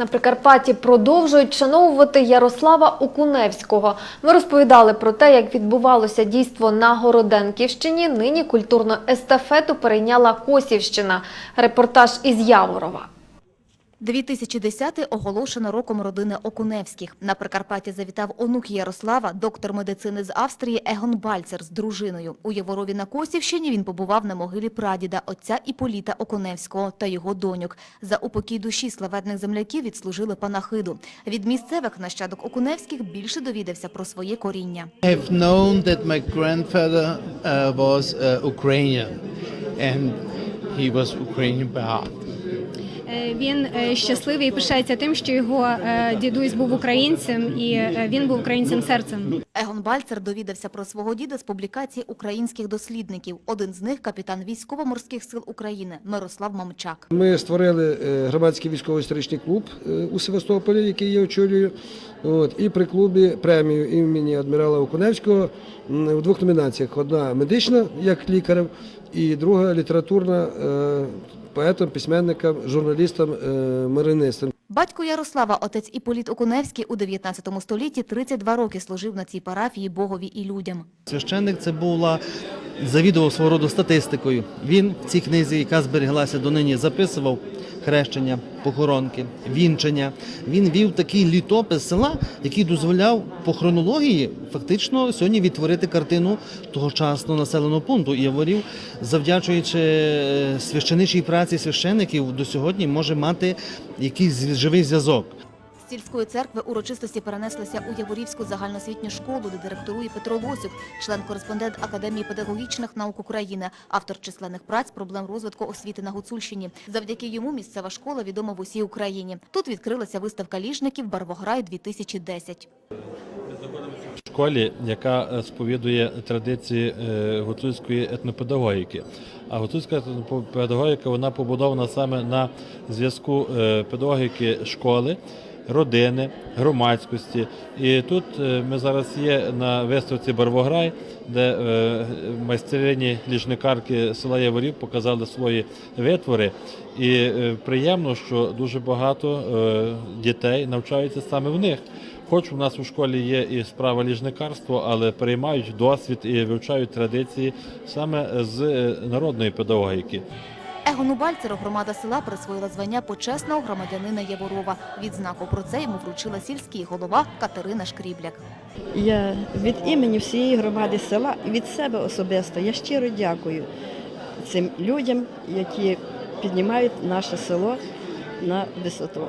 На Прикарпатті продовжують вшановувати Ярослава Окуневського. Ми розповідали про те, як відбувалося дійство на Городенківщині. Нині культурну естафету перейняла Косівщина. Репортаж із Яворова. 2010 оголошено роком родини Окуневських. На Прикарпатті завітав онук Ярослава, доктор медицини з Австрії Егон Бальцер з дружиною. У Яворові на Косівщині він побував на могилі прадіда, отця Іполіта Окуневського та його доньок. За упокій душі славетних земляків відслужили панахиду. Від місцевих нащадок Окуневських більше довідався про своє коріння. Uh, was uh, Ukrainian, and he was Ukrainian by heart. Е, Він е, щасливий і пишається тим, що його е, дідусь був українцем, і він був українцем серцем. Егон Бальцер довідався про свого діда з публікації українських дослідників. Один з них – капітан військово-морських сил України Мирослав Мамчак. Ми створили громадський військово-історичний клуб у Севастополі, який я очолюю. От, і при клубі премію імені адмірала Окуневського в двох номінаціях: одна медична, як лікарем, і друга літературна поетом, письменником, журналістом, е, маринистом. Батько Ярослава, отець Іполіт Окуневський, у 19 столітті 32 роки служив на цій парафії Богові і людям. Священник це була завідував свого роду статистикою. Він в цій книзі, яка зберіглася донині, записував хрещення, похоронки, вінчення. Він вів такий літопис села, який дозволяв по хронології фактично сьогодні відтворити картину тогочасного населеного пункту. Яворів, завдячуючи е, священичій праці священиків, до сьогодні може мати якийсь живий зв'язок. Сільської церкви урочистості перенеслися у Яворівську загальноосвітню школу, де директорує Петро Лосюк, член-кореспондент Академії педагогічних наук України, автор численних праць проблем розвитку освіти на Гуцульщині. Завдяки йому місцева школа відома в усій Україні. Тут відкрилася виставка ліжників «Барвограй-2010». школі, яка е, сповідує традиції е, гуцульської етнопедагогіки. А гуцульська етнопедагогіка вона побудована саме на зв'язку е, педагогіки школи. Родини, громадськості, і тут е, ми зараз є на виставці Барвограй, де е, майстрині ліжникарки села Яворів показали свої витвори. І е, приємно, що дуже багато дітей навчаються саме в них. Хоч у нас у школі є і справа ліжникарства, але переймають досвід і вивчають традиції саме з народної педагогіки. Егону Бальцеру громада села присвоїла звання почесного громадянина Яворова. Відзнаку про це йому вручила сільський голова Катерина Шкрібляк. Я від імені всієї громади села і від себе особисто я щиро дякую цим людям, які піднімають наше село на висоту.